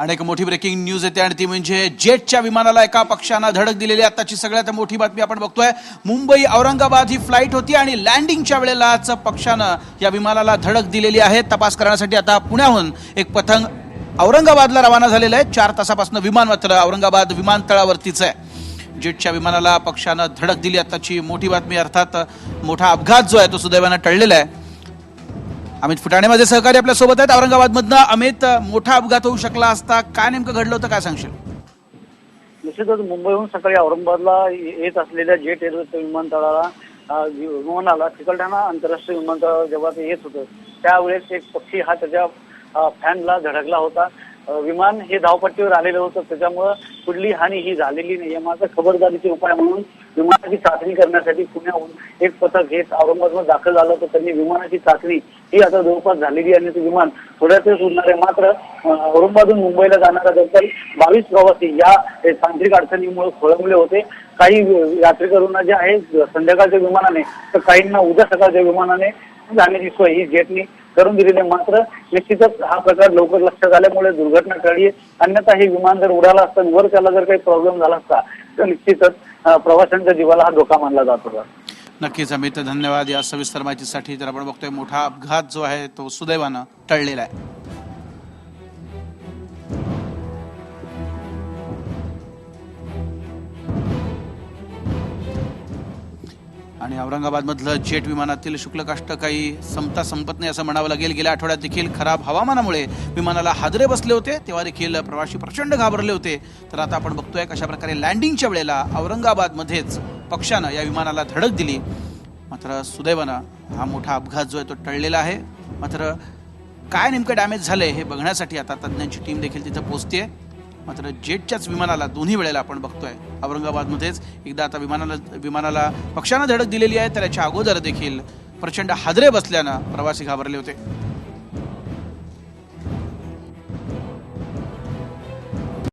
आणि एक मोठी ब्रेकिंग न्यूज येते आणि ती म्हणजे जेटच्या विमानाला एका पक्षानं धडक दिलेली आहे. आताची सगळ्यात मोठी बातमी आपण बघतोय. मुंबई औरंगाबाद ही फ्लाईट होती आणि लँडिंगच्या वेळेलाच पक्षानं या विमानाला धडक दिलेली आहे. तपास करण्यासाठी आता पुण्याहून एक पथंग औरंगाबादला रवाना झालेलं आहे. चार तासापासून विमान मात्र औरंगाबाद विमानतळावरतीच आहे. जेटच्या विमानाला पक्षानं धडक दिली. आताची मोठी बातमी अर्थात मोठा अपघात जो आहे तो सुदैवानं टळलेला आहे. अमित फुटाणे माझे सहकारी आपल्यासोबत आहेत. औरंगाबादमधनं अमित मोठा अपघात होऊ शकला असता काय नेमकं घडलं होतं काय सांगशील? निश्चितच मुंबईहून सकाळी औरंगाबादला ये- येत असलेल्या जेट एअरवेजच्या विमानतळाला विमानाला चिकलठाणा आंतरराष्ट्रीय विमानतळावर जेव्हा ते येत होतं त्यावेळेस एक पक्षी हा त्याच्या फॅनला धडकला होता. विमान हे धावपट्टीवर आलेलं होतं. त्याच्यामुळं कुठली हानी ही झालेली नाही मात्र खबरदारीचे उपाय म्हणून विमानाची चाचणी करण्यासाठी पुण्याहून एक पथक घेत औरंगाबादमध्ये दाखल झालं तर त्यांनी विमानाची चाचणी ही आता जवळपास झालेली आहे आणि ते विमान थोड्याच वेळ उरणार आहे. मात्र अ, औरंगाबादहून मुंबईला जाणारा दरम्यान बावीस प्रवासी या तांत्रिक अडचणीमुळे खोळंबले होते. काही यात्रेकरूंना जे आहे संध्याकाळच्या विमानाने तर काहींना उद्या सकाळच्या विमानाने जाण्याची सोय ही जेटनी करून दिलेले मात्र निश्चितच हा प्रकार लवकर लक्षात आल्यामुळे दुर्घटना टळली अन्यथा हे विमान जर उडाला असता वर त्याला जर काही प्रॉब्लेम झाला असता तर निश्चितच प्रवाशांच्या जीवाला हा धोका मानला जात होता. नक्कीच अमित धन्यवाद. या सविस्तर माहितीसाठी तर आपण बघतोय मोठा अपघात जो आहे तो सुदैवानं टळलेला आहे. आणि औरंगाबादमधलं जेट विमानातील शुक्लकाष्ट काही संपता संपत नाही असं म्हणावं लागेल. गेल्या आठवड्यात देखील खराब हवामानामुळे विमानाला हादरे बसले होते. तेव्हा देखील प्रवासी प्रचंड घाबरले होते. तर आता आपण बघतोय कशा प्रकारे लँडिंगच्या वेळेला औरंगाबादमध्येच पक्षानं या विमानाला धडक दिली. मात्र सुदैवानं हा मोठा अपघात जो आहे तो टळलेला आहे. मात्र काय नेमकं डॅमेज झालंय हे बघण्यासाठी आता तज्ज्ञांची टीम देखील तिथं पोहोचते मात्र जेटच्याच विमानाला दोन्ही वेळेला आपण बघतोय. औरंगाबादमध्येच एकदा आता विमानाला विमानाला पक्षानं धडक दिलेली आहे तर याच्या अगोदर देखील प्रचंड हादरे बसल्यानं प्रवासी घाबरले होते.